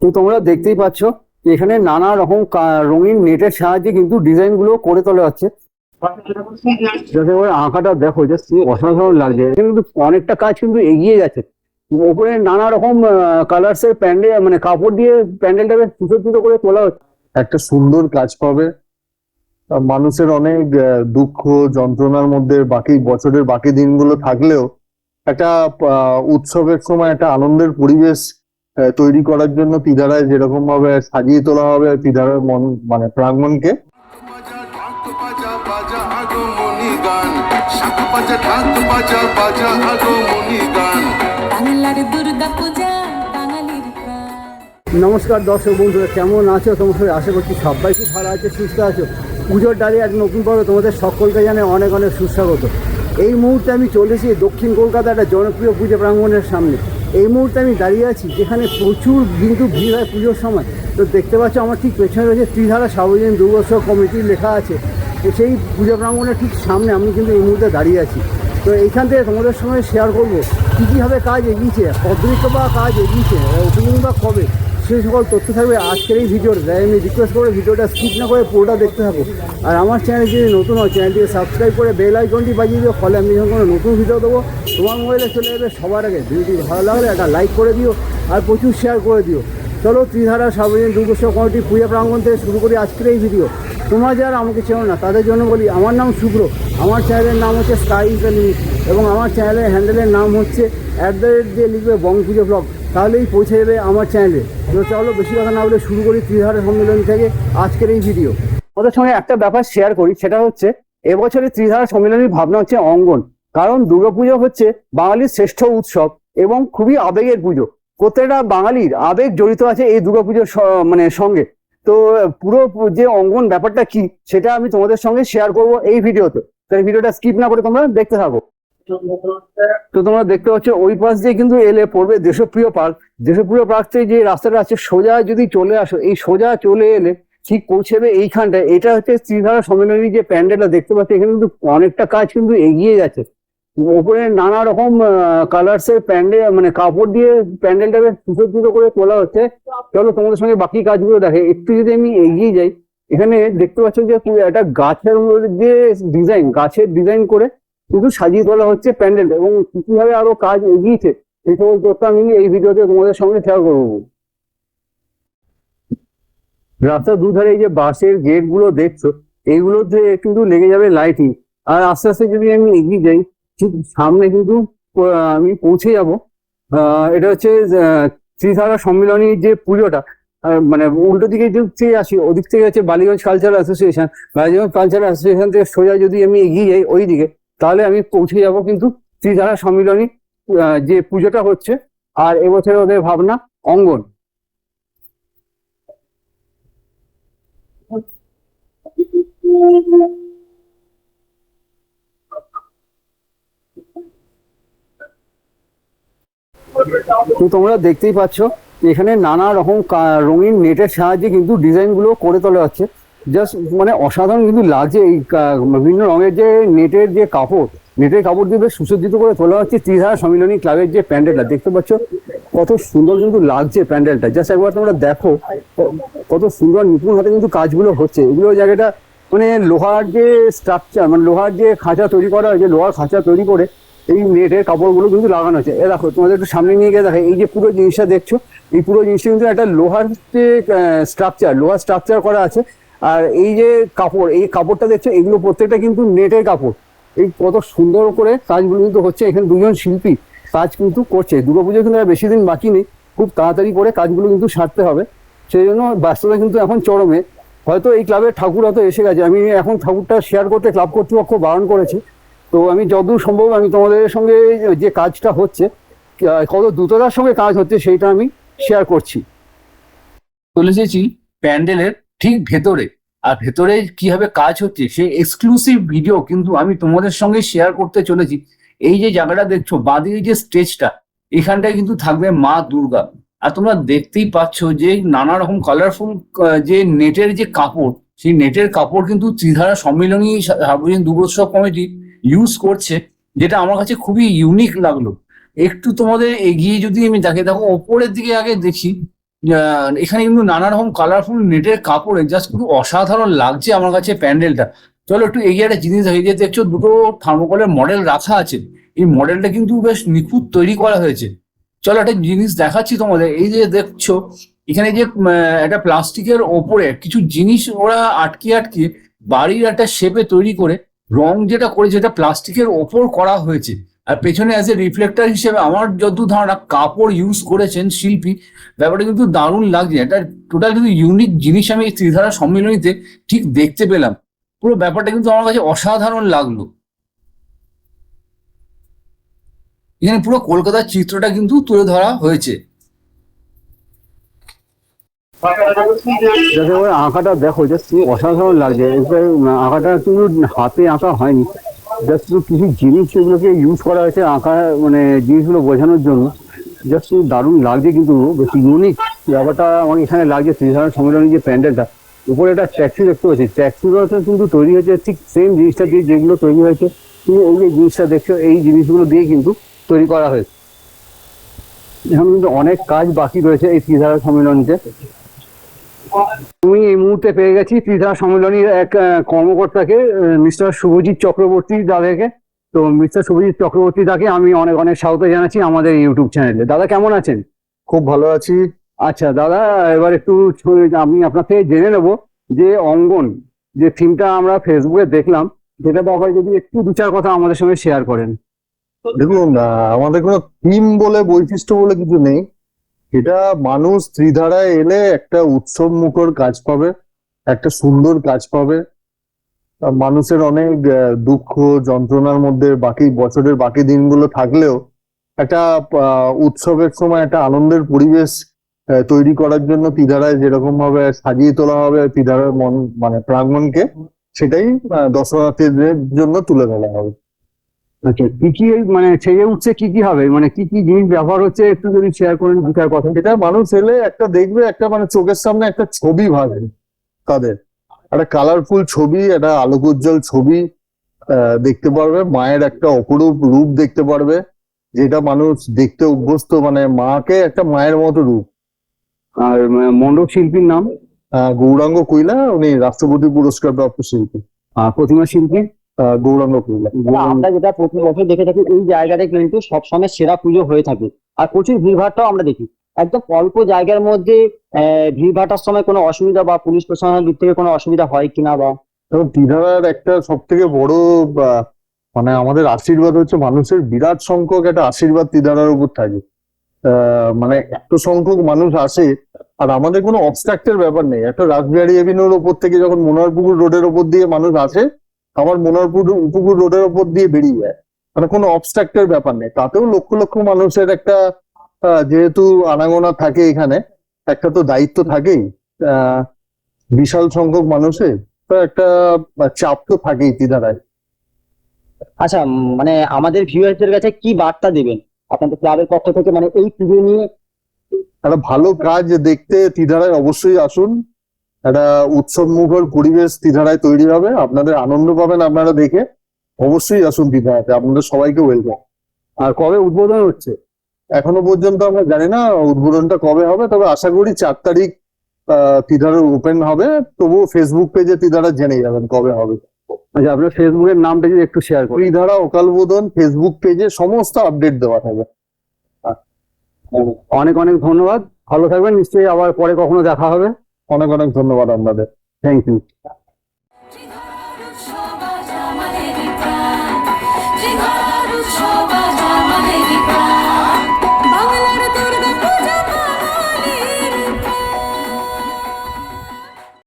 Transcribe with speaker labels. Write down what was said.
Speaker 1: তো তোমরা দেখতেই পাচ্ছ এখানে নানা রকম রঙিন নেটের সাহায্যে কিন্তু ডিজাইনগুলো করে তোলা হচ্ছে। যাতে করে আঁকাটা দেখো জাস্ট অসাধারণ লাগছে। কিন্তু অনেকটা কাজ কিন্তু এগিয়ে গেছে। ওপরে নানা রকম কালার্স এর প্যান্ডেল মানে কাপড় দিয়ে প্যান্ডেলটাকে সুসজ্জিত করে তোলা হচ্ছে।
Speaker 2: একটা সুন্দর কাজ পাবে। মানুষের অনেক দুঃখ, যন্ত্রণার মধ্যে বাকি বছরের বাকি দিনগুলো থাকলেও একটা উৎসবের সময়, একটা আনন্দের পরিবেশ তৈরি করার জন্য তিধারায় যেরকম ভাবে সাজিয়ে তোলা হবে তিধারার মন মানে
Speaker 3: প্রাণ।
Speaker 1: নমস্কার দর্শক বন্ধুরা কেমন আছো? তোমার সবাই আশা করছি সবাই খুব ভালো আছে সুস্থ আছো। পুজোর ডালে এক নতুন পর্বে তোমাদের সকলকে জানে অনেক অনেক সুস্বাগত। এই মুহূর্তে আমি চলে এসেছি দক্ষিণ কলকাতা একটা জনপ্রিয় পুজো প্রাঙ্গণের সামনে। এই মুহূর্তে আমি দাঁড়িয়ে আছি, যেখানে প্রচুর কিন্তু ভিড় হয় পুজোর সময়। তো দেখতে পাচ্ছ আমার ঠিক পেছনে রয়েছে ত্রিধারা সার্বজনীন দুর্গোৎসব কমিটির লেখা আছে। তো সেই পুজো প্রাঙ্গণের ঠিক সামনে আমি কিন্তু এই মুহূর্তে দাঁড়িয়ে আছি। তো এইখান থেকে তোমাদের সঙ্গে শেয়ার করব, কী কীভাবে কাজ এগিয়েছে, কতদিন বা কাজ এগিয়েছে ওপেনিং বা কবে? সেই সকল তথ্য থাকবে। আজকের এই ভিডিওটা তাই আমি রিকোয়েস্ট করে ভিডিওটা স্কিপ না করে পুরোটা দেখতে থাকো। আর আমার চ্যানেল যদি নতুন হয় চ্যানেলটিকে সাবস্ক্রাইব করে বেল আইকনটি বাজিয়ে দিও, ফলে আমি যখন কোনো নতুন ভিডিও দেবো, তোমার মোবাইলে চলে যাবে সবার আগে। ভিডিওটি ভালো লাগলে একটা লাইক করে দিও আর প্রচুর শেয়ার করে দিও। চলো ত্রিধারা সার্বজনীন দুর্গোৎসব কমিটি পূজা প্রাঙ্গণ থেকে শুরু করি আজকের এই ভিডিও তোমরা যারা আমাকে চেনো না, তাদের জন্য বলি, আমার নাম শুভ্র। আমার চ্যানেলের নাম হচ্ছে স্কাই ইজ এবং আমার চ্যানেলের হ্যান্ডেলের নাম হচ্ছে অ্যাট দ্য রেট দিয়ে লিখবে বং পুজো ব্লগ তাহলেই পৌঁছে যাবে আমার চ্যানেলে তো চলো, বেশি কথা না বলে শুরু করি ত্রিধারা সম্মেলন থেকে আজকের এই ভিডিও ওদের সঙ্গে একটা ব্যাপার শেয়ার করি, সেটা হচ্ছে, এবছরের ত্রিধারা সম্মেলনের ভাবনা হচ্ছে অঙ্গন। কারণ দুর্গাপুজো হচ্ছে বাঙালির শ্রেষ্ঠ উৎসব এবং খুবই আবেগের পুজো। প্রত্যেকটা বাঙালির আবেগ জড়িত আছে এই দুর্গাপুজোর মানে সঙ্গে। তো পুরো যে অঙ্গন ব্যাপারটা কি, সেটা আমি তোমাদের সঙ্গে শেয়ার করব এই ভিডিওতে তাই ভিডিওটা স্কিপ না করে তোমরা দেখতে থাকো। তো তোমরা দেখতে পাচ্ছ, ওই পাশ দিয়ে কিন্তু এলে পড়বে দেশপ্রিয় পার্ক। দেশপ্রিয় পার্ক থেকে যে রাস্তাটা আছে, সোজা যদি চলে আসো, এই সোজা চলে এলে ঠিক পৌঁছেবে এইখানটায়। এটা হচ্ছে শ্রীধারা সম্মেলনী যে প্যান্ডেলটা দেখতে পাচ্ছি, এখানে কিন্তু অনেকটা কাজ কিন্তু এগিয়ে যাচ্ছে। ওপরে নানা রকম কালার্স এর প্যান্ডেল মানে কাপড় দিয়ে প্যান্ডেলটাকে সুসজ্জিত করে তোলা হচ্ছে। চলো তোমাদের সঙ্গে বাকি কাজগুলো দেখে। একটু যদি আমি এগিয়ে যাই, এখানে দেখতে পাচ্ছ যে একটা গাছের যে ডিজাইন গাছের ডিজাইন করে কিন্তু সাজিয়ে তোলা হচ্ছে প্যান্ডেল এবং কীভাবে আরও কাজ এগিয়েছে, সেই সকল তথ্য আমি এই ভিডিওতে তোমাদের সঙ্গে শেয়ার করব। রাস্তার দুধারে এই যে বাসের গেটগুলো দেখছ এইগুলোতে কিন্তু লেগে যাবে লাইটিং আর আস্তে আস্তে যদি আমি এগিয়ে যাই, ঠিক সামনে কিন্তু আমি পৌঁছে যাব। এটা হচ্ছে ত্রিধারা সম্মিলনীর যে পুজোটা মানে উল্টো দিকে দিক থেকে আসি, ওদিক থেকে হচ্ছে Ballygunge cultural association Ballygunge cultural association থেকে সোজা যদি আমি এগিয়ে যাই, ওই দিকে তাহলে আমি পৌঁছে যাব কিন্তু ত্রিধারা সম্মিলনী যে পুজোটা হচ্ছে আর এবছর ওদের ভাবনা অঙ্গন। তো তোমরা দেখতেই পাচ্ছ, এখানে নানা রকম রঙিন নেটের সাহায্যে কিন্তু ডিজাইনগুলো করে তোলা হচ্ছে। জাস্ট মানে অসাধারণ কিন্তু লাগছে এই বিভিন্ন রঙের যে নেটের যে কাপড়, নেটের কাপড় দিয়ে বেশ সুসজ্জিত করে তোলা হচ্ছে ত্রিধারা সম্মিলনী ক্লাবের যে প্যান্ডেলটা। দেখতে পাচ্ছ কত সুন্দর কিন্তু লাগছে প্যান্ডেলটা। জাস্ট একবার তোমরা দেখো, কত সুন্দর নিপুণ হাতে কিন্তু কাজগুলো হচ্ছে। এগুলো জায়গাটা মানে লোহার যে স্ট্রাকচার মানে লোহার যে খাঁচা তৈরি করা হয়েছে লোহার খাঁচা তৈরি করে এই নেটের কাপড়গুলো কিন্তু লাগানো আছে এ দেখো, তোমাদের একটু সামনে নিয়ে গিয়ে দেখো, এই যে পুরো জিনিসটা দেখছ, এই পুরো জিনিসটা কিন্তু একটা লোহার যে স্ট্রাকচার লোহার স্ট্রাকচার করা আছে। আর এই যে কাপড়, এই কাপড়টা দেখছ, এগুলো প্রত্যেকটা কিন্তু নেটের কাপড়। এই কত সুন্দর করে কাজগুলো কিন্তু হচ্ছে, এখানে দুজন শিল্পী কাজ কিন্তু করছে। দুর্গাপুজো কিন্তু আর বেশি দিন বাকি নেই, খুব তাড়াতাড়ি করে কাজগুলো কিন্তু সারতে হবে। সেই জন্য ব্যস্ততা কিন্তু এখন চরমে। হয়তো এই ক্লাবের ঠাকুর হয়তো এসে গেছে। আমি এখন ঠাকুরটা শেয়ার করতে ক্লাব কর্তৃপক্ষ বারণ করেছে। তো আমি যতদূর সম্ভব আমি তোমাদের সঙ্গে যে কাজটা হচ্ছে কত দ্রুততার সঙ্গে কাজ হচ্ছে, সেইটা আমি শেয়ার করছি।
Speaker 4: চলে এসেছি প্যান্ডেলের ঠিক ভেতরে। আর ভেতরে কীভাবে কাজ হচ্ছে সেই এক্সক্লুসিভ ভিডিও কিন্তু আমি তোমাদের সঙ্গে শেয়ার করতে চলেছি। এই যে জায়গাটা দেখছ, বাদিকে যে স্টেজটা এখানটায় কিন্তু থাকবে মা দুর্গা। আর তোমরা দেখতেই পাচ্ছ যে নানা রকম কালারফুল যে নেটের যে কাপড়, সেই নেটের কাপড় কিন্তু ত্রিধারা সম্মিলনী সার্বজনীন দুর্গোৎসব কমিটি ইউজ করছে, যেটা আমার কাছে খুবই ইউনিক লাগল। একটু তোমাদের এগিয়ে যদি আমি দেখে দেখো ওপরের দিকে আগে দেখি এখানে কিন্তু নানা রকম কালারফুল নেটের কাপড়ে জাস্ট কিন্তু অসাধারণ লাগছে আমার কাছে প্যান্ডেলটা। চলো একটু এগিয়ে একটা জিনিস দেখো এই যে দেখছ দুটো থার্মোকলের মডেল রাখা আছে। এই মডেলটা কিন্তু বেশ নিখুঁত তৈরি করা হয়েছে। চলো একটা জিনিস দেখাচ্ছি তোমাদের। এই যে দেখছ, এখানে যে একটা প্লাস্টিকের ওপরে কিছু জিনিস ওরা আটকে আটকে বাড়ির একটা শেপে তৈরি করে রং যেটা করেছে এটা প্লাস্টিকের ওপর করা হয়েছে। আর পেছনে অ্যাজ এ রিফ্লেক্টর হিসেবে আমার যতদূর ধারণা কাপড় ইউজ করেছেন শিল্পী, ব্যাপারটা কিন্তু দারুণ লাগছে। এটা টোটাল কিন্তু ইউনিক জিনিস আমি এই ত্রিধারা সম্মেলনীতে ঠিক দেখতে পেলাম। পুরো ব্যাপারটা কিন্তু আমার কাছে অসাধারণ লাগল। এখানে পুরো কলকাতার চিত্রটা কিন্তু তুলে ধরা হয়েছে।
Speaker 1: যাতে আঁকাটা দেখো জাস্ট অসাধারণ লাগছে। আঁকাটা কিন্তু হাতে আঁকা হয়নি। জাস্ট কিছু জিনিস সেগুলোকে ইউজ করা হয়েছে আঁকা মানে জিনিসগুলো বোঝানোর জন্য। জাস্ট দারুণ লাগছে কিন্তু, বেশ ইউনিক ব্যাপারটা আমার এখানে লাগছে শ্রীধারণ সম্মেলনের যে প্যান্ডেলটা। উপরে একটা ট্যাক্সি দেখতে পাচ্ছি। ট্যাক্সিগুলোতে কিন্তু তৈরি হয়েছে ঠিক সেম জিনিসটা দিয়ে যেগুলো তৈরি হয়েছে। তুমি এই যে জিনিসটা দেখছ, এই জিনিসগুলো দিয়ে কিন্তু তৈরি করা হয়েছে। এখন কিন্তু অনেক কাজ বাকি রয়েছে এই শ্রীধারা সম্মেলনীতে। আমি এই মুহূর্তে পেয়ে গেছি ত্রিধারা সম্মেলনীর এক কর্মকর্তাকে মিস্টার শুভজিৎ চক্রবর্তী দাদাকে। তো মিস্টার শুভজিৎ চক্রবর্তী দাকে আমি অনেক অনেক স্বাগত জানাচ্ছি আমাদের ইউটিউব চ্যানেলে। দাদা কেমন আছেন?
Speaker 2: খুব ভালো আছি।
Speaker 1: আচ্ছা দাদা এবার একটু আমি আপনার থেকে জেনে নেব যে অঙ্গন যে থিমটা আমরা ফেসবুকে দেখলাম সেটা ব্যাপারে যদি একটু দু চার কথা আমাদের সঙ্গে শেয়ার করেন।
Speaker 2: দেখুন আমাদের কোনো থিম বলে বৈশিষ্ট্য বলে কিছু নেই। এটা মানুষ ত্রিধারায় এলে একটা উৎসব মুখর কাজ পাবে, একটা সুন্দর কাজ পাবে। মানুষের অনেক দুঃখ, যন্ত্রণার মধ্যে বাকি বছরের বাকি দিনগুলো থাকলেও একটা উৎসবের সময় একটা আনন্দের পরিবেশ তৈরি করার জন্য ত্রিধারায় যেরকম ভাবে সাজিয়ে তোলা হবে, ত্রিধারার মন মানে প্রাঙ্গণকে সেটাই দর্শনার্থীদের জন্য তুলে ধরা হবে।
Speaker 1: আচ্ছা কি কি মানে সেজে উঠছে কি কি হবে? মানে কি কি জিনিস ব্যবহার হচ্ছে একটু যদি শেয়ার করেন দু চার কথা।
Speaker 2: এটা মানুষ এলে একটা দেখবে একটা মানে চোখের সামনে একটা ছবি ভাবে তাদের। একটা কালারফুল ছবি একটা আলোকোজ্জ্বল ছবি আহ, দেখতে পারবে মায়ের একটা অপরূপ রূপ দেখতে পারবে যেটা মানুষ দেখতে অভ্যস্ত মানে মাকে একটা মায়ের মতো রূপ।
Speaker 1: আর মণ্ডপ শিল্পীর নাম?
Speaker 2: গৌরাঙ্গ কৈলা উনি রাষ্ট্রপতি পুরস্কার প্রাপ্ত শিল্পী।
Speaker 1: আর প্রতিমা শিল্পী?
Speaker 2: গৌরাঙ্গ
Speaker 5: মানে আমরা যেটা প্রতি বছর দেখে থাকি এই জায়গাটা কিন্তু সবসময় সেরা পুজো হয়ে থাকে। আর প্রচুর ভিড়ভাড়টাও আমরা দেখি। একদম অল্প জায়গার মধ্যে আহ, ভিড়ভাড়টার সময় কোনো অসুবিধা বা পুলিশ প্রশাসনের দিক থেকে কোনো অসুবিধা হয় কিনা বা
Speaker 2: এবং একটা সব থেকে বড় মানে আমাদের আশীর্বাদ হচ্ছে মানুষের বিরাট সংখ্যক একটা আশীর্বাদ ত্রিধারার উপর থাকে। আহ, মানে এত সংখ্যক মানুষ আসে আর আমাদের কোনো অবস্ট্রাক্টের ব্যাপার নেই। একটা রাসবিহারী এভিনিউর ওপর থেকে যখন মনোহরপুকুর রোডের ওপর দিয়ে মানুষ আসে আমার মনোহরপুর পুকুর রোডের ওপর দিয়ে বেরিয়ে যায়। মানে কোনো অবস্ট্রাক্টের ব্যাপার নেই। তাতেও লক্ষ লক্ষ মানুষের একটা যেহেতু আনাগোনা থাকে এখানে একটা তো দায়িত্ব থাকেই বিশাল সংখ্যক মানুষের তো একটা চাপ তো থাকেই তিদারায়
Speaker 5: আচ্ছা মানে আমাদের ভিউয়ারদের কাছে কি বার্তা দেবেন? আপনাদের ক্লাবের পক্ষ থেকে মানে এই পুজো নিয়ে
Speaker 2: একটা ভালো কাজ দেখতে তিধারায় অবশ্যই আসুন। একটা উৎসব মুখর পরিবেশ তিধারায় তৈরি হবে। আপনাদের আনন্দ পাবেন আপনারা দেখে। অবশ্যই আসুন তিধারাতে আপনাদের সবাইকে ওয়েলকাম
Speaker 1: আর কবে উদ্বোধন হচ্ছে?
Speaker 2: এখনও পর্যন্ত আমরা জানি না উদ্বোধনটা কবে হবে তবে আশা করি চার তারিখ তিধারা ওপেন হবে। তবুও ফেসবুক পেজে তিধারা জেনে যাবেন কবে হবে।
Speaker 1: আচ্ছা আপনার ফেসবুকের নামটা যদি একটু শেয়ার করেন।
Speaker 2: ত্রিধারা অকালবোধন ফেসবুক পেজে সমস্ত আপডেট দেওয়া থাকবে।
Speaker 1: অনেক অনেক ধন্যবাদ। ভালো থাকবেন। নিশ্চয়ই আবার পরে কখনো দেখা হবে।
Speaker 2: অনেক অনেক ধন্যবাদ আপনাদের।
Speaker 1: থ্যাংক ইউ
Speaker 3: সবা জামা দেবী প্রাণ